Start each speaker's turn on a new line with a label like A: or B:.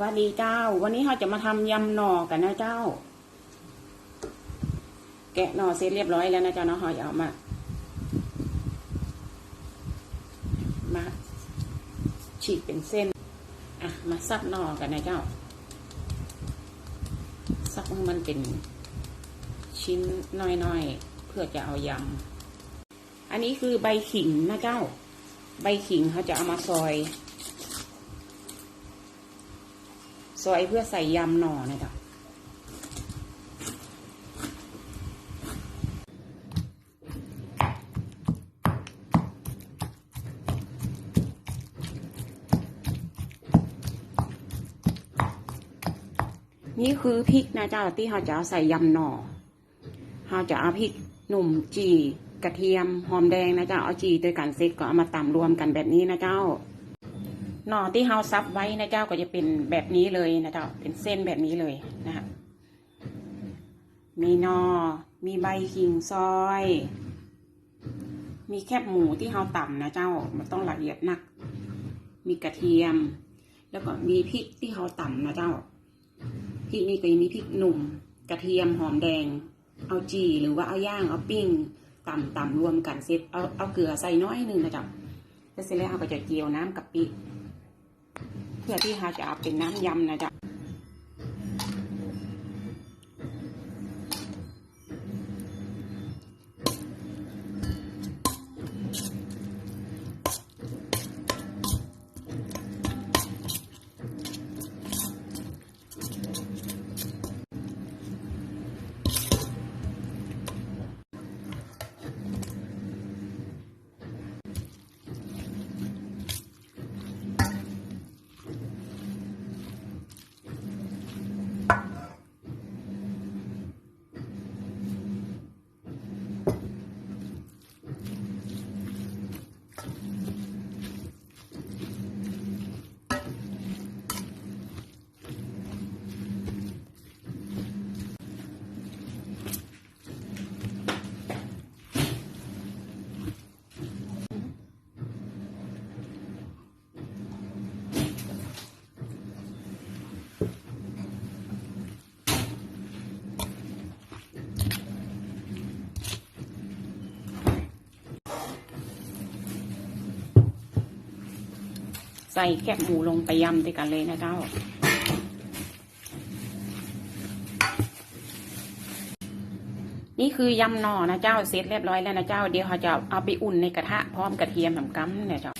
A: วันดีเจ้า วันนี้เราจะมาทำยำหน่อกันนะเจ้า แกะหน่อเสร็จเรียบร้อยแล้วนะเจ้าเนาะเราจะเอามา มา ฉีกเป็นเส้น อะ มาซับหน่อกันนะเจ้า ซับให้มันเป็นชิ้นน้อยๆ เพื่อจะเอายำ อันนี้คือใบขิงนะเจ้า ใบขิงเขาจะเอามาซอย ซอยเพื่อใส่ยำหน่อนะจ๊ะนี่คือพริกนะเจ้าที่เขาจะเอาใส่ยำหน่อเขาจะเอาพริกหนุ่มจีกระเทียมหอมแดงนะเจ้าเอาจีด้วยกันเสร็จก็เอามาตำรวมกันแบบนี้นะเจ้า หน่อที่เฮาซับไว้นะเจ้าก็จะเป็นแบบนี้เลยนะเจ้าเป็นเส้นแบบนี้เลยนะคะมีหนอ มีใบขิงซอย มีแคบหมูที่เฮาต่ำนะเจ้า มันต้องละเอียดนัก มีกระเทียม แล้วก็มีพริกที่เฮาต่ำนะเจ้า พริกนี่ก็มีพริกหนุ่ม กระเทียมหอมแดง เอาจีหรือว่าเอาย่าง เอาปิ้งต่ำต่ำรวมกันเสร็จ เอาเอาเกลือใส่น้อยหนึ่งนะเจ้าแล้วเสร็จแล้วเราก็จะเจียวน้ำกะปิ พื่อที่ฮาจะเอาเป็นน้ำยำนะจ๊ะ ใส่แคบหมูลงไปยำด้วยกันเลยนะเจ้า นี่คือยำหน่อนะเจ้าเสร็จเรียบร้อยแล้วนะเจ้า เดี๋ยวเขาจะเอาไปอุ่นในกระทะพร้อมกระเทียมสำกัมเนี่ยเจ้า